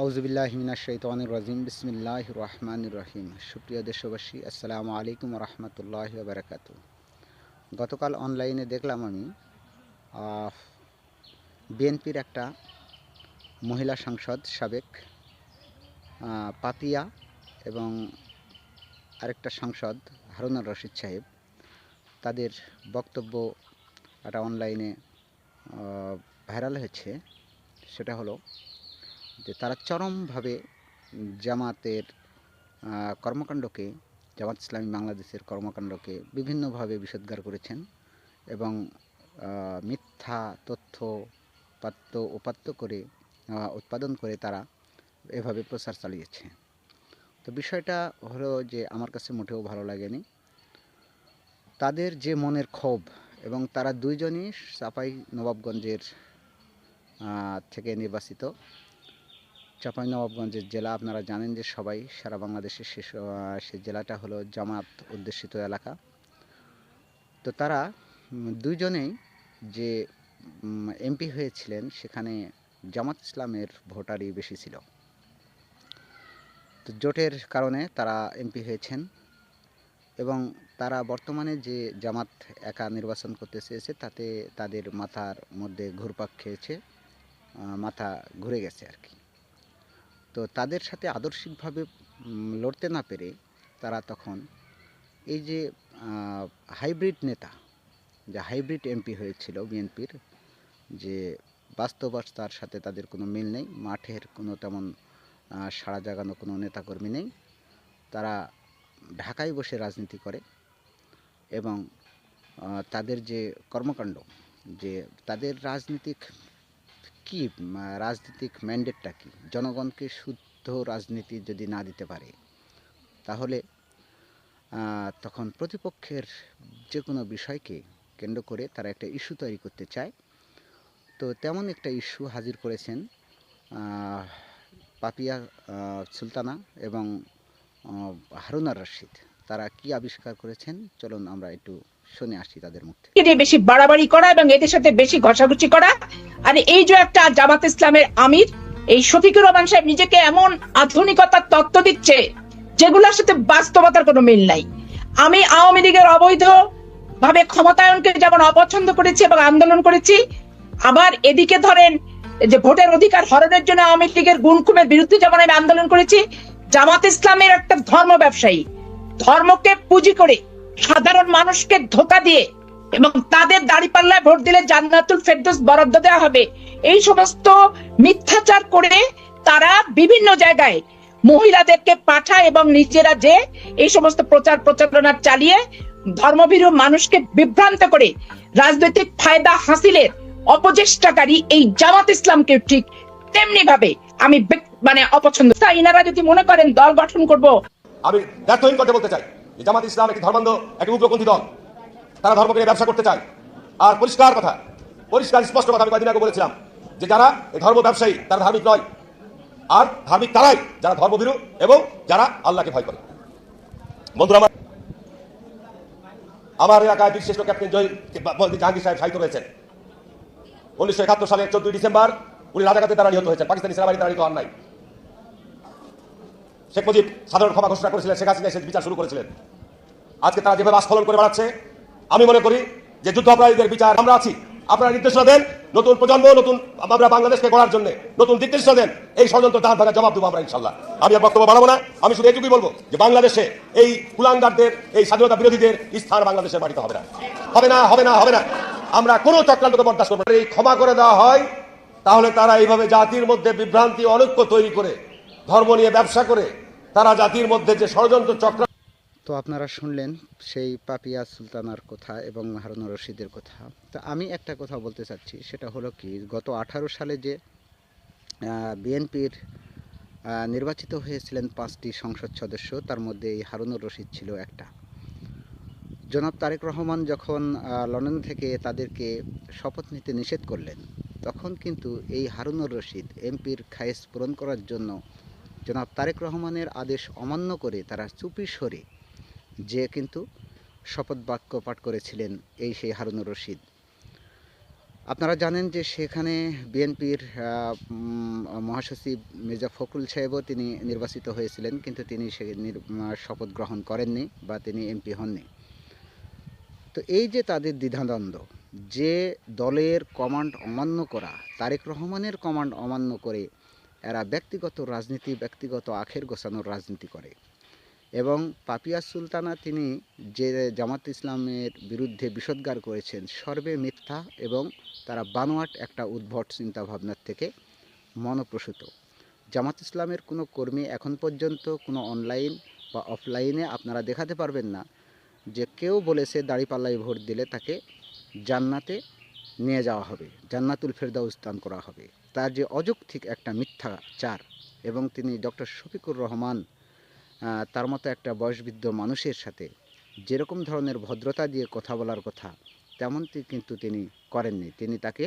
আউজবিল্লাহমিনা শৈতানুর রাজিম। বিসমিল্লাহ রহমান রহিম। সুপ্রিয় দেশবাসী, আসসালামু আলাইকুম রহমতুল্লাহ বারকাত গতকাল অনলাইনে দেখলাম আমি বিএনপির একটা মহিলা সাংসদ সাবেক পাপিয়া এবং আরেকটা সাংসদ হারুনার রশিদ সাহেব, তাদের বক্তব্য একটা অনলাইনে ভাইরাল হয়েছে। সেটা হলো যে তারা চরমভাবে জামাতের কর্মকাণ্ডকে, জামাত ইসলামী বাংলাদেশের কর্মকাণ্ডকে বিভিন্নভাবে বিষোদ্গার করেছেন এবং মিথ্যা তথ্য পাত্য উপাত্ত করে উৎপাদন করে তারা এভাবে প্রচার চালিয়েছে। তো বিষয়টা হলো যে আমার কাছে মোটেও ভালো লাগেনি। তাদের যে মনের ক্ষোভ এবং তারা দুইজনই চাপাই নবাবগঞ্জের থেকে নির্বাচিত। চাঁপাইনবাবগঞ্জের জেলা আপনারা জানেন যে সবাই সারা বাংলাদেশের শেষ সে জেলাটা হলো জামাত অধ্যুষিত এলাকা। তো তারা উম, দুইজনেই যে এমপি হয়েছিলেন সেখানে জামাত ইসলামের ভোটারই বেশি ছিল। তো জোটের কারণে তারা এমপি হয়েছেন এবং তারা বর্তমানে যে জামাত একা নির্বাচন করতে চেয়েছে তাতে তাদের মাথার মধ্যে ঘুরপাক খেয়েছে মাথা ঘুরে গেছে আর কি। তো তাদের সাথে আদর্শিকভাবে লড়তে না পেরে তারা তখন এই যে হাইব্রিড নেতা, যে হাইব্রিড এমপি হয়েছিল বিএনপির, যে বাস্তবতার সাথে তাদের কোনো মিল নেই, মাঠের কোনো তেমন সাড়া জাগানো কোনো নেতাকর্মী নেই, তারা ঢাকায় বসে রাজনীতি করে এবং তাদের যে কর্মকাণ্ড, যে তাদের রাজনীতিক কি রাজনীতিক ম্যান্ডেটটা কি? জনগণকে শুদ্ধ রাজনীতি যদি না দিতে পারে, তাহলে তখন প্রতিপক্ষের যে কোনো বিষয়কে কেন্দ্র করে তারা একটা ইস্যু তৈরি করতে চায়। তো তেমন একটা ইস্যু হাজির করেছেন পাপিয়া সুলতানা এবং হারুনার রশিদ। তারা কি আবিষ্কার করেছেন? চলুন আমরা একটু শুনে আসি তাদের মুখ থেকে। বেশি বাড়াবাড়ি করা এবং এদের সাথে বেশি ঘষাঘষি করা। আর এই যে একটা জামাত ইসলামের আমির, এই শফিকুর রহমান সাহেব নিজেকে এমন আধুনিকতার তত্ত্ব দিচ্ছে, যেগুলোর সাথে বাস্তবতার কোনো মিল নাই। আমি আওয়ামী লীগের অবৈধ ভাবে ক্ষমতায়নকে যেমন অপছন্দ করেছি এবং আন্দোলন করেছি, আবার এদিকে ধরেন যে ভোটের অধিকার হরণের জন্য আওয়ামী লীগের গুণকুমের বিরুদ্ধে যেমন আমি আন্দোলন করেছি, জামাত ইসলামের একটা ধর্ম ব্যবসায়ী ধর্মকে পুঁজি করে সাধারণ মানুষকে ধোকা দিয়ে এবং তাদের দাঁড়িপাল্লায় ভোট দিলে জান্নাতুল ফেরদৌস বরাদ্দ দেওয়া হবে। এই সমস্ত মিথ্যাচার করে তারা বিভিন্ন জায়গায় মহিলাদেরকে পাঠায় এবং নিজেরা যে এই সমস্ত প্রচার প্রচারণা চালিয়ে ধর্মভীরু মানুষকে বিভ্রান্ত করে রাজনৈতিক ফায়দা হাসিলের অপচেষ্টাকারী এই জামাত ইসলামকে ঠিক তেমনি ভাবে আমি মানে অপছন্দ ইনারা যদি মনে করেন দল গঠন করব আমি ব্যর্থহীন করতে বলতে চাই যে জামাত ইসলাম একটি ধর্মান্ধ, একটি উগ্রপন্থী দল। তারা ধর্মকে নিয়ে ব্যবসা করতে চায়। আর পরিষ্কার কথা, পরিষ্কার স্পষ্ট কথা আমি কয়েকদিন আগে বলেছিলাম যে যারা এই ধর্ম ব্যবসায়ী, তারা ধার্মিক নয়। আর ধার্মিক তারাই যারা ধর্মভীরু এবং যারা আল্লাহকে ভয় করে। বন্ধুরা, আমার আমার এলাকায় বিশেষ ক্যাপ্টেন জয় জাহাঙ্গীর সাহেব সাহিত্য রয়েছেন উনিশশো একাত্তর সালের চোদ্দই ডিসেম্বর উনি রাজাকাতে তারা নিহত হয়েছেন। পাকিস্তানি সেনাবাহিনী তারা নিহত হন নাই। শেখ মুজিব সাধারণ ক্ষমা ঘোষণা করেছিলেন, শেখ হাসিনা এসে বিচার শুরু করেছিলেন। আজকে তারা যেভাবে আস্ফলন করে বেড়াচ্ছে, আমি মনে করি যে যুদ্ধ অপরাধীদের বিচার আমরা আছি। আপনারা নির্দেশনা দেন নতুন প্রজন্ম, নতুন আমরা বাংলাদেশকে গড়ার জন্য নতুন নির্দেশনা দেন, এই ষড়যন্ত্র দাঁড় ভাঙা জবাব দেবো আমরা ইনশাল্লাহ। আমি আর বক্তব্য বাড়াবো না, আমি শুধু এইটুকুই বলব যে বাংলাদেশে এই কুলাঙ্গারদের, এই স্বাধীনতা বিরোধীদের স্থান বাংলাদেশের বাড়িতে হবে না। হবে না হবে না হবে না। আমরা কোনো চক্রান্তকে বরদাস্ত করব এই ক্ষমা করে দেওয়া হয়, তাহলে তারা এইভাবে জাতির মধ্যে বিভ্রান্তি, অনৈক্য তৈরি করে, ধর্ম নিয়ে ব্যবসা করে তারা জাতির মধ্যে যে ষড়যন্ত্র চক্র তো আপনারা শুনলেন সেই পাপিয়া সুলতানার কথা এবং হারুন রশিদের কথা। তো আমি একটা কথা বলতে চাচ্ছি, সেটা হলো কি, গত আঠারো সালে যে বিএনপির নির্বাচিত হয়েছিলেন পাঁচটি সংসদ সদস্য, তার মধ্যে এই হারুনুর রশিদ ছিল একটা। জনাব তারেক রহমান যখন লন্ডন থেকে তাদেরকে শপথ নিতে নিষেধ করলেন, তখন কিন্তু এই হারুনুর রশিদ এমপির খায়েস পূরণ করার জন্য জনাব তারেক রহমানের আদেশ অমান্য করে তারা চুপি সরে যে কিন্তু শপথ বাক্য পাঠ করেছিলেন এই সেই হারুনুর রশিদ। আপনারা জানেন যে সেখানে বিএনপির মহাসচিব মির্জা ফখরুল সাহেবও তিনি নির্বাচিত হয়েছিলেন, কিন্তু তিনি সে শপথ গ্রহণ করেননি বা তিনি এমপি হননি। তো এই যে তাদের দ্বিধাদ্বন্দ্ব, যে দলের কমান্ড অমান্য করা, তারেক রহমানের কমান্ড অমান্য করে এরা ব্যক্তিগত রাজনীতি, ব্যক্তিগত আখের গোছানোর রাজনীতি করে। এবং পাপিয়া সুলতানা তিনি যে জামাত ইসলামের বিরুদ্ধে বিষোদ্গার করেছেন, সর্বে মিথ্যা এবং তারা বানোয়াট একটা উদ্ভট চিন্তাভাবনার থেকে মনপ্রসূত। জামাত ইসলামের কোনো কর্মী এখন পর্যন্ত কোনো অনলাইন বা অফলাইনে আপনারা দেখাতে পারবেন না যে কেউ বলেছে দাড়িপাল্লায় ভোট দিলে তাকে জান্নাতে নিয়ে যাওয়া হবে। জান্নাতুল ফেরদাউস দান করা হবে। তার যে অযৌক্তিক একটা মিথ্যাচার এবং তিনি ডক্টর শফিকুর রহমান তার মতো একটা বয়সবৃদ্ধ মানুষের সাথে যেরকম ধরনের ভদ্রতা দিয়ে কথা বলার কথা, তেমনটি কিন্তু তিনি করেননি। তিনি তাকে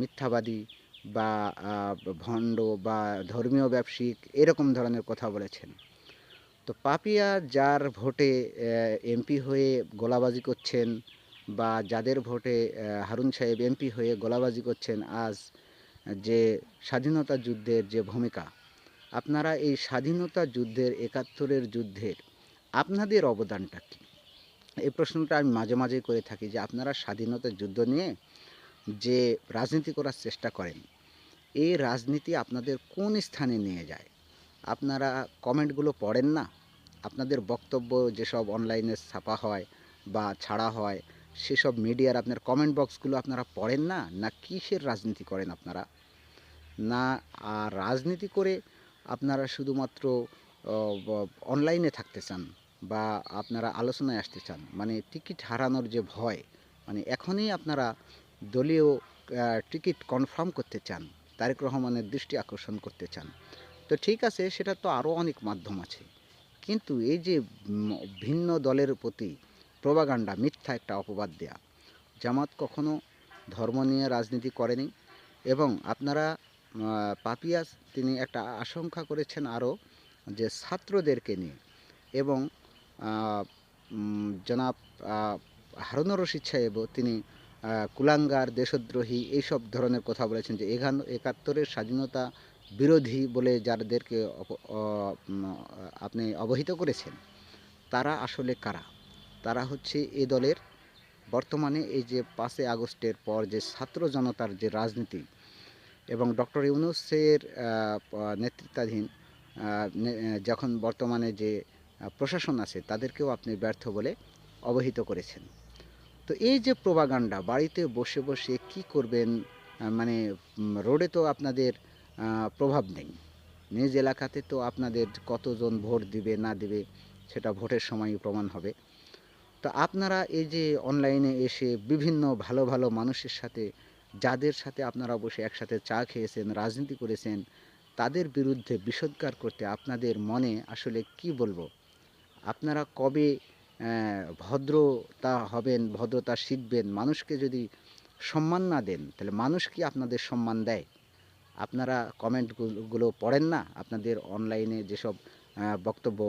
মিথ্যাবাদী বা ভণ্ড বা ধর্মীয় ব্যবসায়িক এরকম ধরনের কথা বলেছেন। তো পাপিয়া যার ভোটে এমপি হয়ে গোলাবাজি করছেন বা যাদের ভোটে হারুন সাহেব এমপি হয়ে গোলাবাজি করছেন আজ, যে স্বাধীনতা যুদ্ধের যে ভূমিকা, আপনারা এই স্বাধীনতা যুদ্ধের একাত্তরের যুদ্ধের আপনাদের অবদানটা কী? এই প্রশ্নটা আমি মাঝে মাঝে করে থাকি যে আপনারা স্বাধীনতা যুদ্ধ নিয়ে যে রাজনীতি করার চেষ্টা করেন এই রাজনীতি আপনাদের কোন স্থানে নিয়ে যায়? আপনারা কমেন্টগুলো পড়েন না? আপনাদের বক্তব্য যেসব অনলাইনে ছাপা হয় বা ছাড়া হয় সেসব মিডিয়ার আপনার কমেন্ট বক্সগুলো আপনারা পড়েন না? না কিসের রাজনীতি করেন আপনারা? না আর রাজনীতি করে আপনারা শুধুমাত্র অনলাইনে থাকতে চান বা আপনারা আলোচনায় আসতে চান? মানে টিকিট হারানোর যে ভয় মানে এখনই আপনারা দলীয় টিকিট কনফার্ম করতে চান, তারেক রহমানের দৃষ্টি আকর্ষণ করতে চান। তো ঠিক আছে, সেটা তো আরও অনেক মাধ্যম আছে। কিন্তু এই যে ভিন্ন দলের প্রতি প্রবাগান্ডা মিথ্যা একটা অপবাদ দেয়া। জামাত কখনো ধর্ম নিয়ে রাজনীতি করেনি এবং আপনারা পাপিয়াস তিনি একটা আশঙ্কা করেছেন আরও যে ছাত্রদেরকে নিয়ে এবং জনাব আহ, হারুনুর রশিদ তিনি কুলাঙ্গার দেশদ্রোহী এইসব ধরনের কথা বলেছেন যে এখান একাত্তরের স্বাধীনতা বিরোধী বলে যাদেরকে আপনি অবহিত করেছেন তারা আসলে কারা? তারা হচ্ছে এ দলের বর্তমানে এই যে পাঁচই আগস্টের পর যে ছাত্র জনতার যে রাজনীতি এবং ডক্টর ইউনুসের নেতৃত্বাধীন যখন বর্তমানে যে প্রশাসন আছে তাদেরকেও আপনি ব্যর্থ বলে অবহিত করেছেন। তো এই যে প্রবাগান্ডা, বাড়িতে বসে বসে কি করবেন? মানে রোডে তো আপনাদের প্রভাব নেই। নিজ এলাকাতে তো আপনাদের কতজন ভোট দিবে না দিবে সেটা ভোটের সময়ই প্রমাণ হবে। তো আপনারা এই যে অনলাইনে এসে বিভিন্ন ভালো ভালো মানুষের সাথে, যাদের সাথে আপনারা বসে একসাথে চা খেয়েছেন, রাজনীতি করেছেন, তাদের বিরুদ্ধে বিষোদ্গার করতে আপনাদের মনে আসলে কি বলব? আপনারা কবে ভদ্রতা হবেন, ভদ্রতা শিখবেন, মানুষকে যদি সম্মান না দেন, তাহলে মানুষ কি আপনাদের সম্মান দেয়? আপনারা কমেন্টগুলো পড়েন না? আপনাদের অনলাইনে যেসব বক্তব্য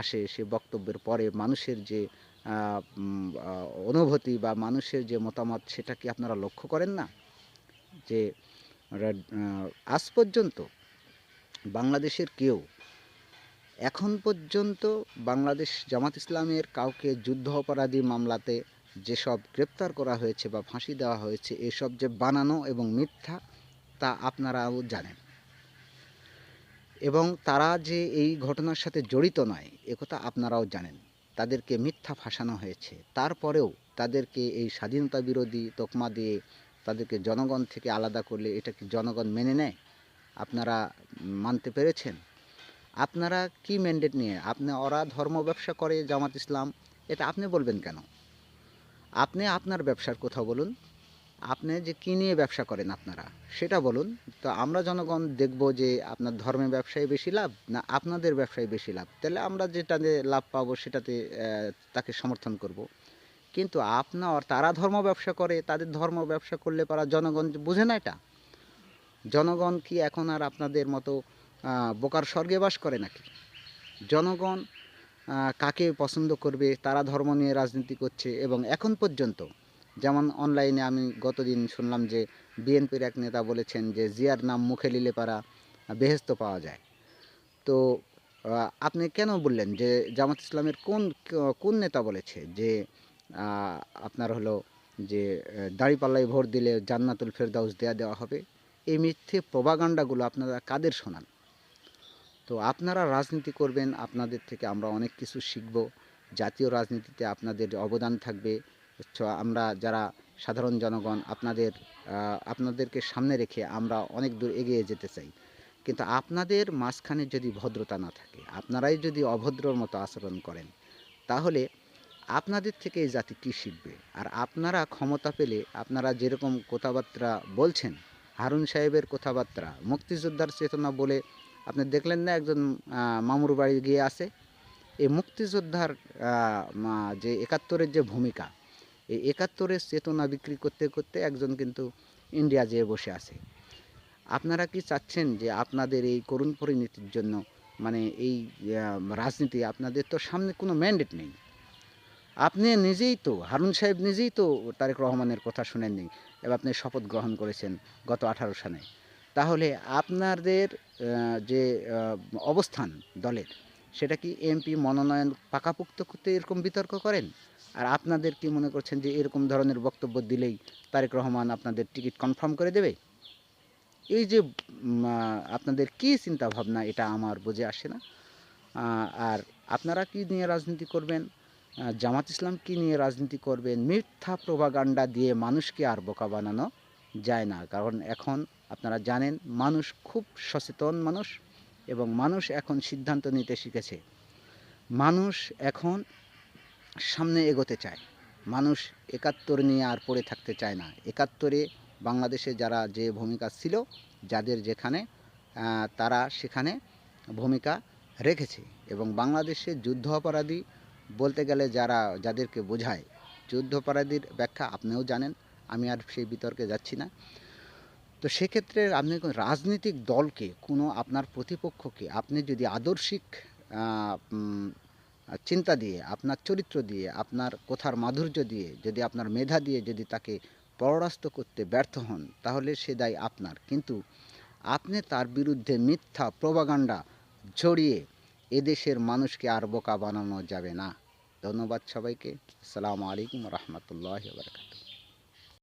আসে, সে বক্তব্যের পরে মানুষের যে অনুভূতি বা মানুষের যে মতামত সেটা কি আপনারা লক্ষ্য করেন না? যে আজ পর্যন্ত বাংলাদেশের কেউ, এখন পর্যন্ত বাংলাদেশ জামাত ইসলামের কাউকে যুদ্ধ অপরাধী মামলাতে যেসব গ্রেপ্তার করা হয়েছে বা ফাঁসি দেওয়া হয়েছে, এসব যে বানানো এবং মিথ্যা, তা আপনারাও জানেন। এবং তারা যে এই ঘটনার সাথে জড়িত নয় একথা আপনারাও জানেন। তাদেরকে মিথ্যা ফাঁসানো হয়েছে। তারপরেও তাদেরকে এই স্বাধীনতা বিরোধী তকমা দিয়ে তাদেরকে জনগণ থেকে আলাদা করলে এটা কি জনগণ মেনে নেয়? আপনারা মানতে পেরেছেন? আপনারা কি ম্যান্ডেট নিয়ে? আপনি ওরা ধর্ম ব্যবসা করে জামাত ইসলাম, এটা আপনি বলবেন কেন? আপনি আপনার ব্যবসার কথা বলুন আপনি যে কী নিয়ে ব্যবসা করেন আপনারা, সেটা বলুন। তো আমরা জনগণ দেখব যে আপনার ধর্মের ব্যবসায় বেশি লাভ না আপনাদের ব্যবসায় বেশি লাভ। তাহলে আমরা যেটাতে লাভ পাবো সেটাতে তাকে সমর্থন করব। কিন্তু আপনার তারা ধর্ম ব্যবসা করে, তাদের ধর্ম ব্যবসা করলে পারা জনগণ বুঝে না এটা? জনগণ কি এখন আর আপনাদের মতো বোকার স্বর্গে বাস করে নাকি? জনগণ কাকে পছন্দ করবে, তারা ধর্ম নিয়ে রাজনীতি করছে এবং এখন পর্যন্ত যেমন অনলাইনে আমি গতদিন শুনলাম যে বিএনপির এক নেতা বলেছেন যে জিয়ার নাম মুখে নিলে পারা বেহেস্ত পাওয়া যায়। তো আপনি কেন বললেন যে জামাত ইসলামের কোন কোন নেতা বলেছে যে আপনার হলো যে, দাঁড়িপাল্লায় ভোট দিলে জান্নাতুল ফেরদাউস দেয়া দেওয়া হবে? এই মিথ্যে প্রবাগান্ডাগুলো আপনারা কাদের শোনান? তো আপনারা রাজনীতি করবেন, আপনাদের থেকে আমরা অনেক কিছু শিখব। জাতীয় রাজনীতিতে আপনাদের অবদান থাকবে। আমরা যারা সাধারণ জনগণ, আপনাদের আপনাদেরকে সামনে রেখে আমরা অনেক দূর এগিয়ে যেতে চাই। কিন্তু আপনাদের মাঝখানে যদি ভদ্রতা না থাকে, আপনারাই যদি অভদ্রর মতো আচরণ করেন, তাহলে আপনাদের থেকে এই জাতি কী শিখবে? আর আপনারা ক্ষমতা পেলে, আপনারা যেরকম কথাবার্তা বলছেন, হারুন সাহেবের কথাবার্তা, মুক্তিযোদ্ধার চেতনা বলে আপনি দেখলেন না একজন মামুর বাড়ি গিয়ে আসে এই মুক্তিযোদ্ধার যে একাত্তরের যে ভূমিকা এই একাত্তরের চেতনা বিক্রি করতে করতে একজন কিন্তু ইন্ডিয়া যেয়ে বসে আছে। আপনারা কি চাচ্ছেন যে আপনাদের এই করুণ পরিণতির জন্য মানে এই রাজনীতি, আপনাদের তো সামনে কোনো ম্যান্ডেট নেই। আপনি নিজেই তো, হারুন সাহেব নিজেই তো তারেক রহমানের কথা শুনেননি, এবার আপনি শপথ গ্রহণ করেছেন গত আঠারো সালে। তাহলে আপনাদের যে অবস্থান দলের, সেটা কি এমপি মনোনয়ন পাকাপুক্ত করতে এরকম বিতর্ক করেন? আর আপনাদের কি মনে করছেন যে এরকম ধরনের বক্তব্য দিলেই তারেক রহমান আপনাদের টিকিট কনফার্ম করে দেবে? এই যে আপনাদের কী চিন্তা ভাবনা এটা আমার বুঝে আসে না। আর আপনারা কি নিয়ে রাজনীতি করবেন? জামাত ইসলাম কি নিয়ে রাজনীতি করবেন? মিথ্যা প্রভাগান্ডা দিয়ে মানুষকে আর বোকা বানানো যায় না। কারণ এখন আপনারা জানেন, মানুষ খুব সচেতন মানুষ এবং মানুষ এখন সিদ্ধান্ত নিতে শিখেছে। মানুষ এখন সামনে এগোতে চায়। মানুষ একাত্তর নিয়ে আর পড়ে থাকতে চায় না। একাত্তরে বাংলাদেশে যারা যে ভূমিকা ছিল, যাদের যেখানে তারা সেখানে ভূমিকা রেখেছে এবং বাংলাদেশে যুদ্ধ অপরাধী বলতে গেলে যারা, যাদেরকে বোঝায়, যুদ্ধ অপরাধীর ব্যাখ্যা আপনিও জানেন, আমি আর সেই বিতর্কে যাচ্ছি না। তো সেক্ষেত্রে আপনি রাজনৈতিক দলকে, কোনো আপনার প্রতিপক্ষকে, আপনি যদি আদর্শিক চিন্তা দিয়ে, আপনার চরিত্র দিয়ে, আপনার কথার মাধুর্য দিয়ে, যদি আপনার মেধা দিয়ে যদি তাকে পরাস্ত করতে ব্যর্থ হন, তাহলে সে দায় আপনার। কিন্তু আপনি তার বিরুদ্ধে মিথ্যা প্রবাগান্ডা ছড়িয়ে এদেশের মানুষকে আর বোকা বানানো যাবে না। ধন্যবাদ সবাইকে। আসসালামু আলাইকুম রহমতুল্লাহ